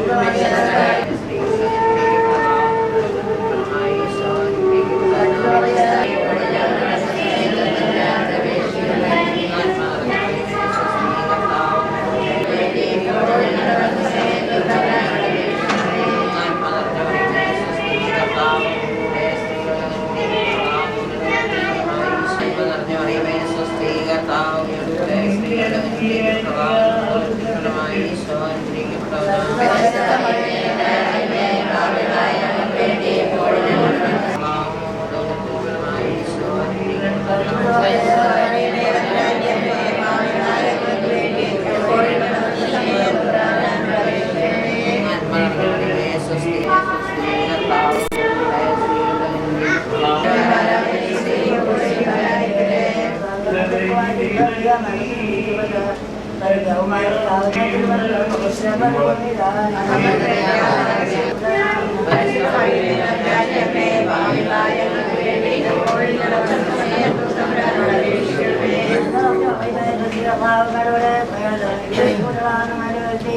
Gracias. మనకి విలువల మరి బహుమాన ఒక శ్రమలో భావనమడవతి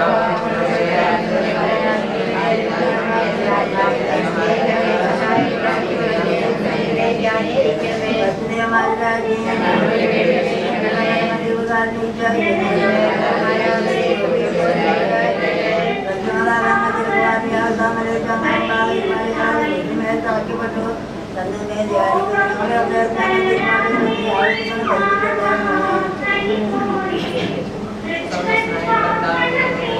സുഖങ്ങളെയും നിന്റെ 妈妈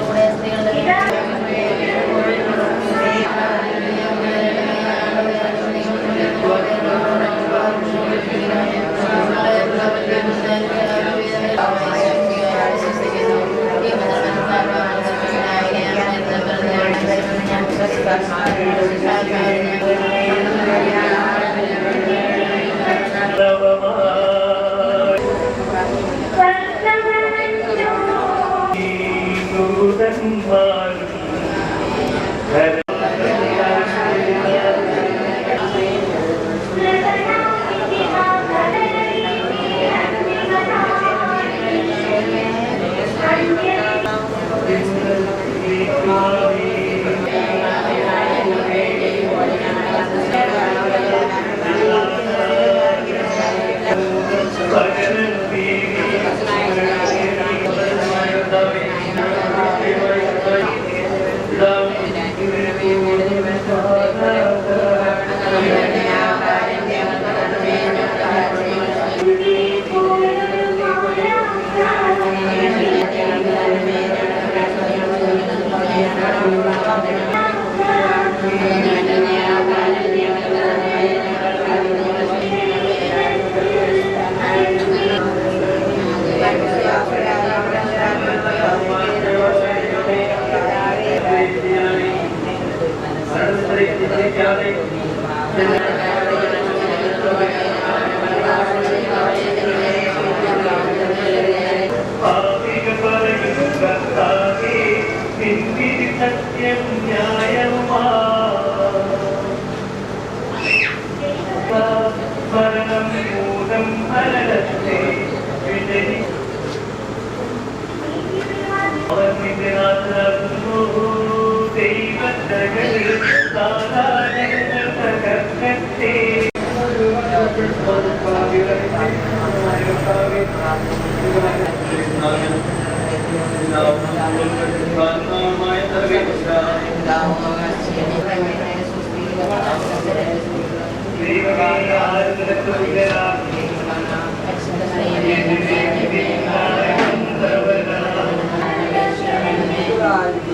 കൂടെ സ്ത്രീകളുടെ Thank you. remember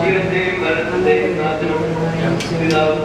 ജീവന്റെയും മരണത്തിന്റെയും നാഥനും പിതാവും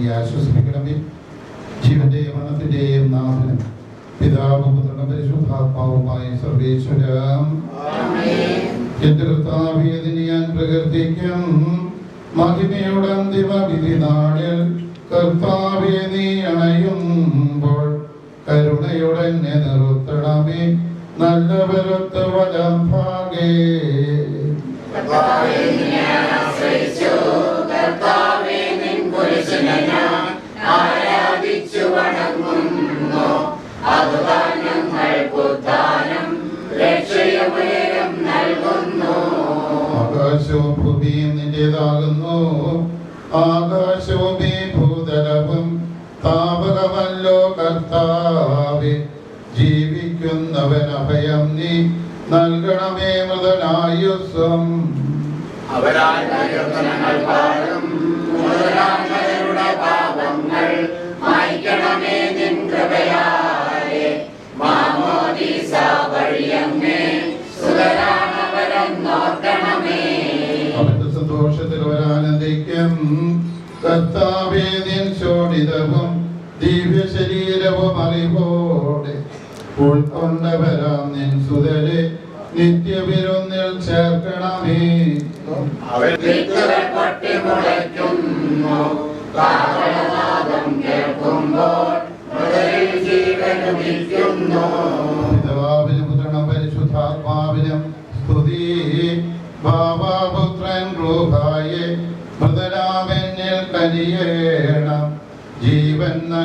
ദാസിയെ ആശ്വസിപ്പിക്കണമേ. ജീവന്റെയും മരണത്തിന്റെയും നാഥനും പിതാവും പുത്രനും പരിശുദ്ധാത്മാവുമായ സർവേശ്വരം. എന്റെ കർത്താവേ നിന്നെ ഞാൻ പ്രകീർത്തിക്കും. മഹിമയുടെ അന്തിമ വിധി നാളിൽ കർത്താവെ നീ അണയുമ്പോൾ കരുണയുടെ നിർത്തണമേ. നല്ല വരത്ത വലം ഭാഗേ നിന്റേതാകുന്നു ആകാശവും ഭൂതലവും താപകമല്ലോ കർത്താവെ ജീവിക്കുന്നവൻ അഭയം നീ നൽകണമേ മൃതനായുസ്വം അവരാൽ മുതലാമരുടെ പാപങ്ങൾ നിൻ കൃപയാലെ. സന്തോഷത്തിൽ ഒരാനന്ദിക്കും കർത്താവേ നിൻ ശോണിതവും അറിവോടെ ഉൾക്കൊണ്ടവരാം നിൻ സുതരെ. നിത്യവിരുന്നിൽ ചേർക്കണമേ. അവൻ പൊട്ടിമുളയ്ക്കുന്നു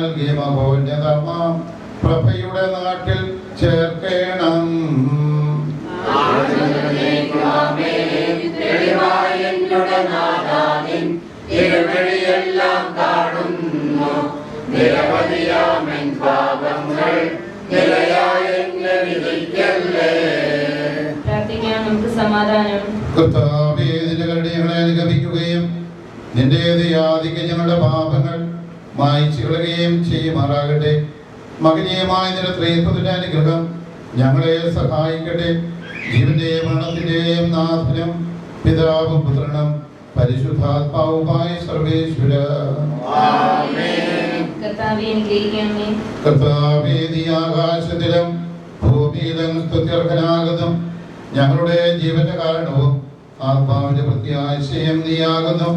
നൽകി മഹോന്നതമാം പ്രഭയുടെ നാട്ടിൽ ചേർക്കേണം. തെളിവായ എന്നുടെ നാദാനിൻ തിരുവഴിയെല്ലാം കാണുന്നു നിരവധിയാമൻ പാപങ്ങൾ നിലയായ എന്നെ വിധിക്കല്ലേ പ്രാർത്ഥിക്കാം നമുക്ക് സമാധാനം. കർത്താവേ നിന്റെ ദയാദിക്ക് ഞങ്ങളുടെ പാപങ്ങൾ മായ്ച്ചു കളയുകയും ചെയ്യുമാറാകട്ടെ. മകനീയമായ ത്രേത്വത്തിന്റെ അനുഗ്രഹം ഞങ്ങളെ സഹായിക്കട്ടെ. ജീവന്റെയും നാഥനും പിതാവും പുത്രനും പരിശുദ്ധാത്മാവുമായ സർവേശ്വര. കർത്താവെ അനുഗ്രഹിക്കണമേ. കർത്താവേ നീ ആകാശത്തിലും ഭൂമിയിലും സ്തുത്യർഹനാകുന്നു. ഞങ്ങളുടെ ജീവന്റെ കാരണവും ആത്മാവിന്റെ പ്രത്യാശയം നീയാകുന്നു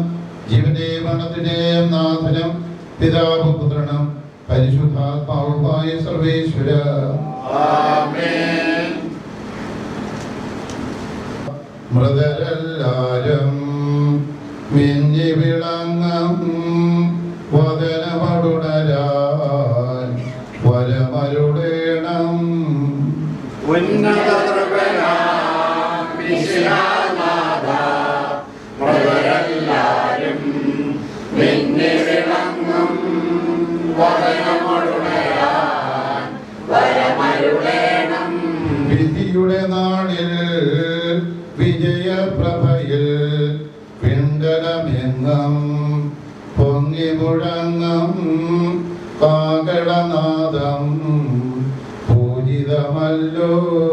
ജീവന്റെയും മരണത്തിന്റെയും നാഥനും പിതാവും പുത്രനും പരിശുദ്ധാത്മാവുമായ സർവേശ്വര. മൃതരെല്ലാരും മിന്നി വിളങ്ങും വദനമടുണരാൻ വരമരുടേണം. ഉന്നത do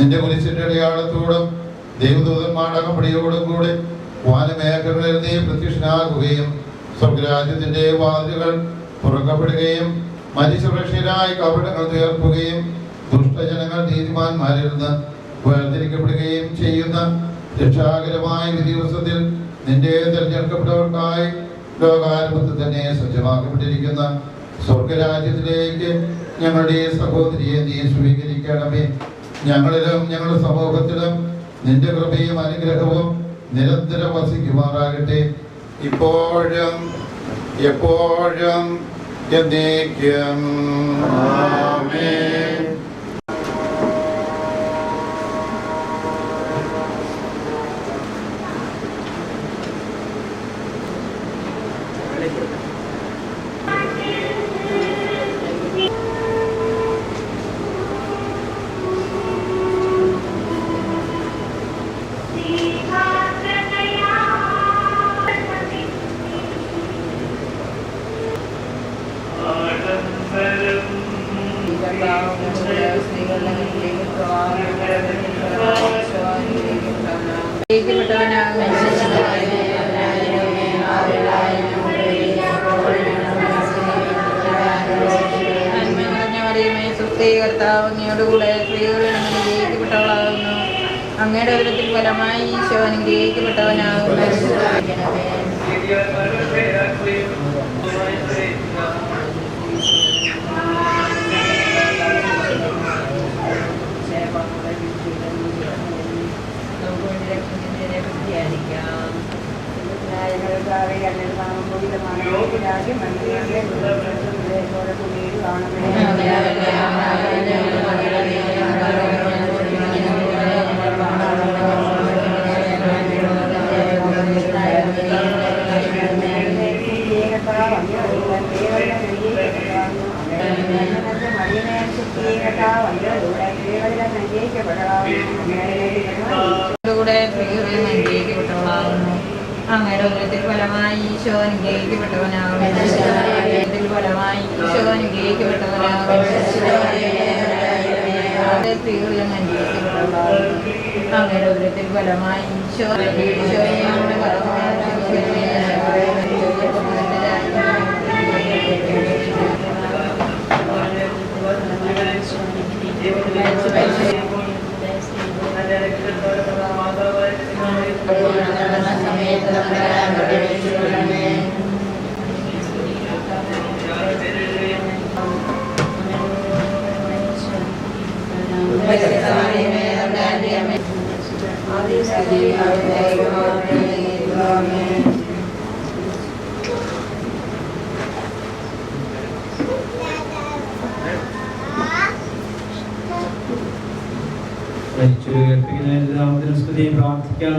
നിന്റെ കുരിശിന്റെ അടയാളത്തോടും ദൈവദൂതന്മാരുടെ അകപ്പടിയോടും കൂടെ വാനമേഖലകളിൽ നീ പ്രത്യക്ഷനാകുകയും സ്വർഗരാജ്യത്തിന്റെ വാതിലുകൾ തുറക്കപ്പെടുകയും മനുഷ്യരക്ഷരായി കപടങ്ങൾ തീർക്കുകയും ദുഷ്ടജനങ്ങൾ നീതിമാന്മാരിൽ നിന്ന് വേർതിരിക്കപ്പെടുകയും ചെയ്യുന്ന രക്ഷാകരമായ ദിവസത്തിൽ നിന്റെ തെരഞ്ഞെടുക്കപ്പെട്ടവർക്കായി ലോകാരംഭത്തിൽ തന്നെ സജ്ജമാക്കപ്പെട്ടിരിക്കുന്ന സ്വർഗരാജ്യത്തിലേക്ക് ഞങ്ങളുടെ സഹോദരിയെ നീ സ്വീകരിക്കണമേ. ഞങ്ങളിലും ഞങ്ങളുടെ സമൂഹത്തിലും നിന്റെ കൃപയും അനുഗ്രഹവും നിരന്തരം വസിക്കുമാറാകട്ടെ. ഇപ്പോഴും എപ്പോഴും എന്നേക്കും. ആമേൻ. மனிதன் சுத்தியகட்டா வந்து உடனே சஞ்சயிக்கப்படலாம் കൂടെ സ്ത്രീകളിൽ അനുഗ്രഹിക്കപ്പെട്ടവളാകുന്നു അങ്ങയുടെ ഉദരത്തിൽ ഫലമായി ഈശോ അനുഗ്രഹിക്കപ്പെട്ടവനാകുന്നു. ഫലമായി അങ്ങയുടെ ഉദരത്തിൽ ഫലമായി ഈശോ ഈശോയെ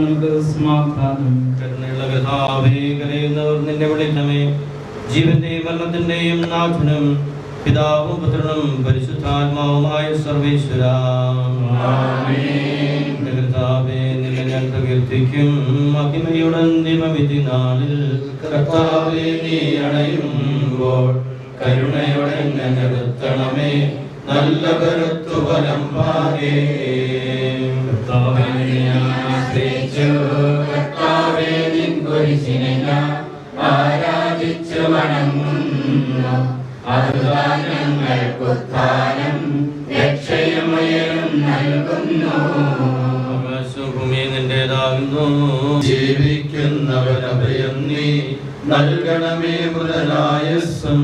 നമുക്ക് സമാധാനം കരുണയുള്ള കരയുന്നവർ നിന്നെ വിളിക്കണമേ ജീവന്റെയും മരണത്തിന്റെയും നാഥനും പിതാവും പുത്രനും പരിശുദ്ധാത്മാവുമായ സർവേശ്വര. കർത്താവേ നിന്നെ ഞാൻ പ്രകീർത്തിക്കും. മഹിമയുടെ അന്തിമവിധി നാളിൽ കർത്താവേ നീ അണയുമ്പോൾ കരുണയോടെ നിർത്തണമേ. നല്ല കരുത്തു പാകേ. കർത്താവേ, അതുതാൻ ഞങ്ങൾക്ക് ഉത്ഥാനം രക്ഷയും നൽകുന്നു നിന്റേതാകുന്നു ജീവിക്കുന്നവരഭയം നീ നൽകണമേ മൃതനായസം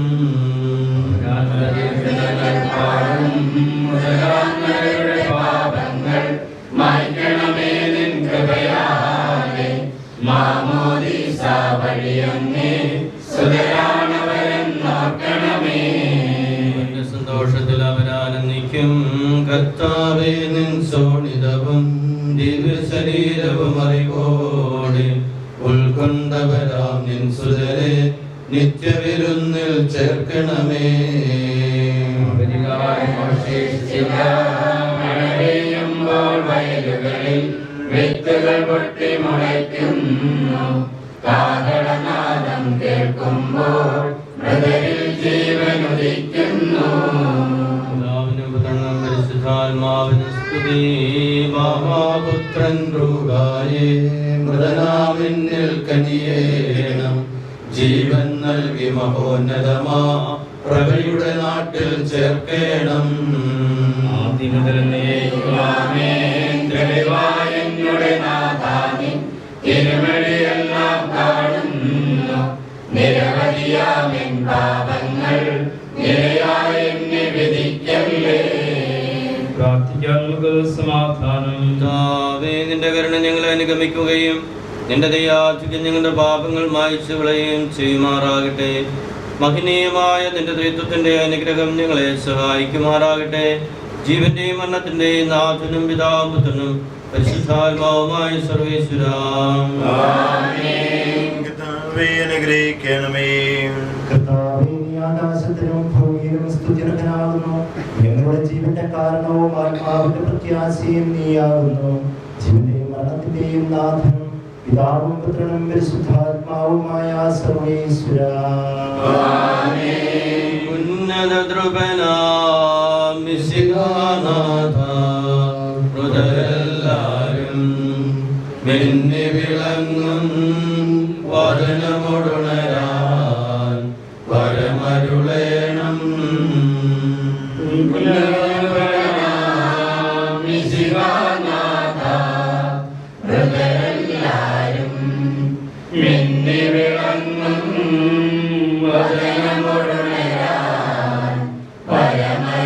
ദിവശരീരവും അറിവോടെ ഉൾക്കൊണ്ടവരാം നിൻ സുതരെ നിത്യവിരുന്നിൽ ചേർക്കണമേ. വയലുകളിൽ വിത്തുകൾ പൊട്ടി മുളയ്ക്കുന്നു. കാഹളനാദം കേൾക്കുമ്പോൾ മൃതരിൽ ജീവൻ ഉദിക്കുന്നു സ്തുതി. മാമാപുത്രൻ രൂപായേ മൃതനാമിന്നിൽ കനിയേണം. ജീവൻ നൽകി മഹോന്നതമാ പ്രഭയുടെ നാട്ടിൽ ചേർക്കേണം. നിരവധിയാമിൻ പാപങ്ങൾ നിരയായ നിന്റെ കരുണ ഞങ്ങളെ അനുഗമിക്കുകയും നിന്റെ ദയാധികം ഞങ്ങളുടെ പാപങ്ങൾ മായ്ച്ചു വിളയുകയും ചെയ്യുമാറാകട്ടെ. മഹനീയമായ നിന്റെ ത്രിത്വത്തിന്റെ അനുഗ്രഹം ഞങ്ങളെ സഹായിക്കുമാറാകട്ടെ. ജീവന്റെയും മരണത്തിന്റെയും നാഥനും പിതാവും പുത്രനും പരിശുദ്ധാത്മാവുമായ സർവേശ്വരാം. അനുഗ്രഹിക്കണമേ. കർത്താവേ, ആകാശത്തിനും ഭൂമിയിലും സ്തുതിർഹനാകുന്നു ഞങ്ങളുടെ ജീവന്റെ കാരണവും ആത്മാവിന്റെ പ്രത്യാശയും നീയാകുന്നു. ജീവന്റെയും മരണത്തിന്റെയും നാഥനും പിതാവും പുത്രനും പരിശുദ്ധാത്മാവുമായ സർവേശ്വര ഉന്നത ധ്രുവനാം Yeah.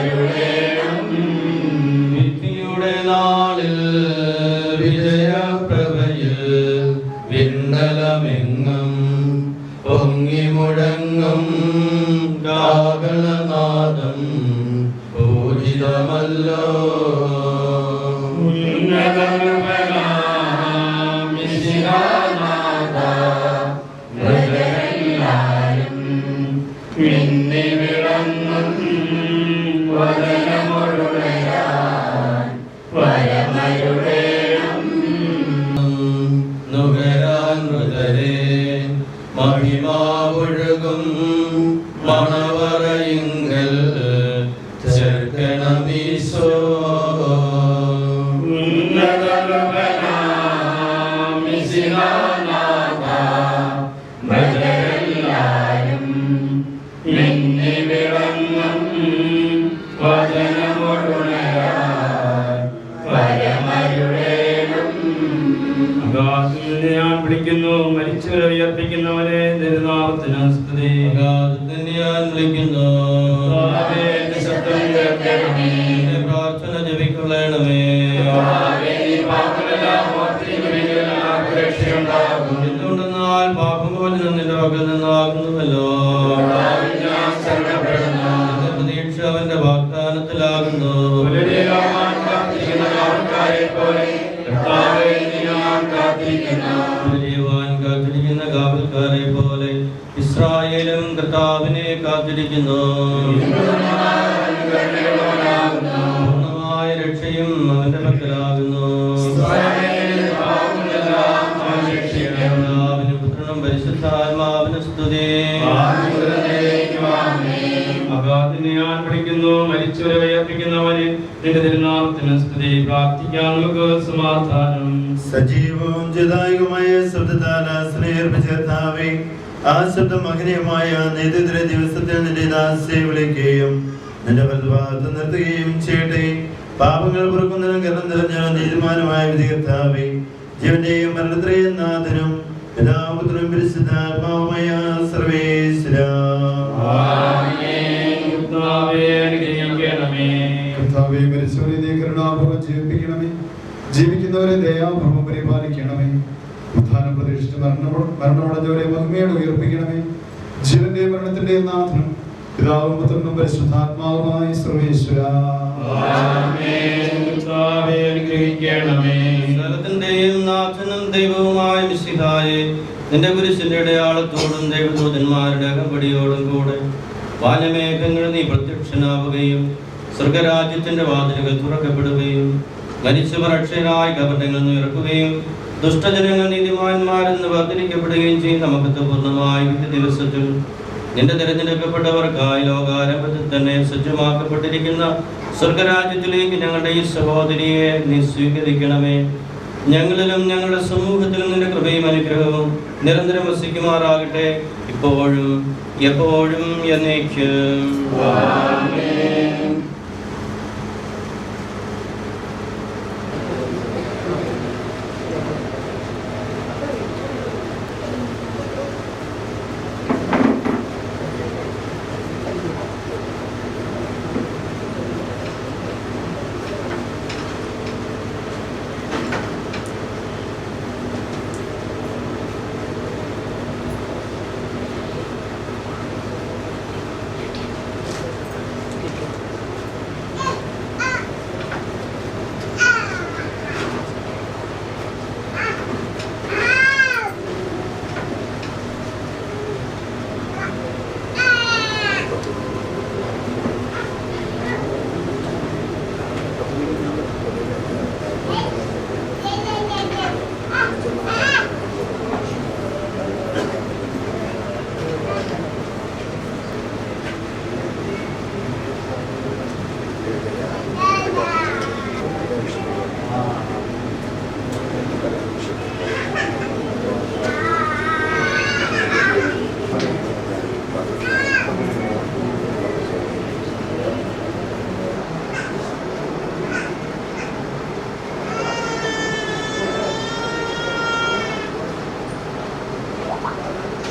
സ്തുതി ആകാശത്തിൽ ഞാൻ വിളിക്കുന്നു പ്രാർത്ഥന ജപിക്കൊള്ളണമേ. എന്തുകൊണ്ടെന്നാൽ പാപം പോലും നിന്റെ പക്കൽ നിന്നാകുന്നുവല്ലോ പ്രതീക്ഷ അവന്റെ വാഗ്ദാനത്തിലാകുന്നു കാത്തിരിക്കുന്ന കാവൽക്കാരെ പോലെ ഇസ്രായേലും കർത്താവിനെ കാത്തിരിക്കുന്നു. പൂർണമായ രക്ഷയും അവന്റെ പക്കലാകുന്നു. പുത്രനും പരിശുദ്ധാത്മാവിന് വിളിക്കുന്നു മരിച്ചവരെ സ്തുതി. സജീവവും ജദായുമായ ശബ്ദത്താൽ സ്നേഹർപ്പിച്ചേർത്താവേ ആ ശബ്ദം മഹനീയമായ നേതൃത്വ ദിവസത്തിൽ നിന്റെ ദാസ്യെ വിളിക്കുകയും നിന്റെ പ്രതിഭാഗത്ത് നിർത്തുകയും ചെയ്യട്ടെ. പാപങ്ങൾ പുറക്കുന്നതിനും കരണം നിറഞ്ഞ നീതിമാനമായ വിധികർത്താവേ ജീവന്റെയും മരണത്തിലെയും നാഥനും പിതാപുത്രനും പരിശുദ്ധാത്മാവുമായ സർവേശ്വര. ആമേൻ. കർത്താവേ, ജീവിപ്പിക്കണമേ. ജീവിക്കുന്നവരെ ദയാപൂർവം പരിപാലിക്കണമേ. മരണ മരണമടഞ്ഞവരെ മഹിമയോടെ ഉയർപ്പിക്കണമേ. ജീവന്റെ മരണത്തിന്റെ നാഥനും പിതാവും പുത്രനും പരിശുദ്ധാത്മാവുമായി സർവേശ്വര. അനുഗ്രഹിക്കണമേ. നാഥനും ദൈവവുമായ മിശിഹായെ നിന്റെ പുരുഷന്റെ അടയാളത്തോടും ദൈവദൂതന്മാരുടെ അകമ്പടിയോടും കൂടെ വാനമേഘങ്ങൾ നീ പ്രത്യക്ഷനാവുകയും സ്വർഗരാജ്യത്തിന്റെ വാതിലുകൾ തുറക്കപ്പെടുകയും മരിച്ചവർ അക്ഷയരായ കപടങ്ങൾ ഉയർക്കുകയും ദുഷ്ടജനങ്ങൾ നീതിമാന്മാരെന്ന് വർദ്ധിക്കപ്പെടുകയും ചെയ്യും. നമുക്ക് പൂർണമായി ദിവസത്തിൽ നിന്റെ തിരഞ്ഞെടുക്കപ്പെട്ടവർക്കായി ലോകാരംഭത്തിൽ തന്നെ സജ്ജമാക്കപ്പെട്ടിരിക്കുന്ന സ്വർഗരാജ്യത്തിലേക്ക് ഞങ്ങളുടെ ഈ സഹോദരിയെ നീ സ്വീകരിക്കണമേ. ഞങ്ങളിലും ഞങ്ങളുടെ സമൂഹത്തിലും നിന്റെ കൃപയും അനുഗ്രഹവും നിരന്തരം വസിക്കുമാറാകട്ടെ. ഇപ്പോഴും എപ്പോഴും എന്നേക്കും.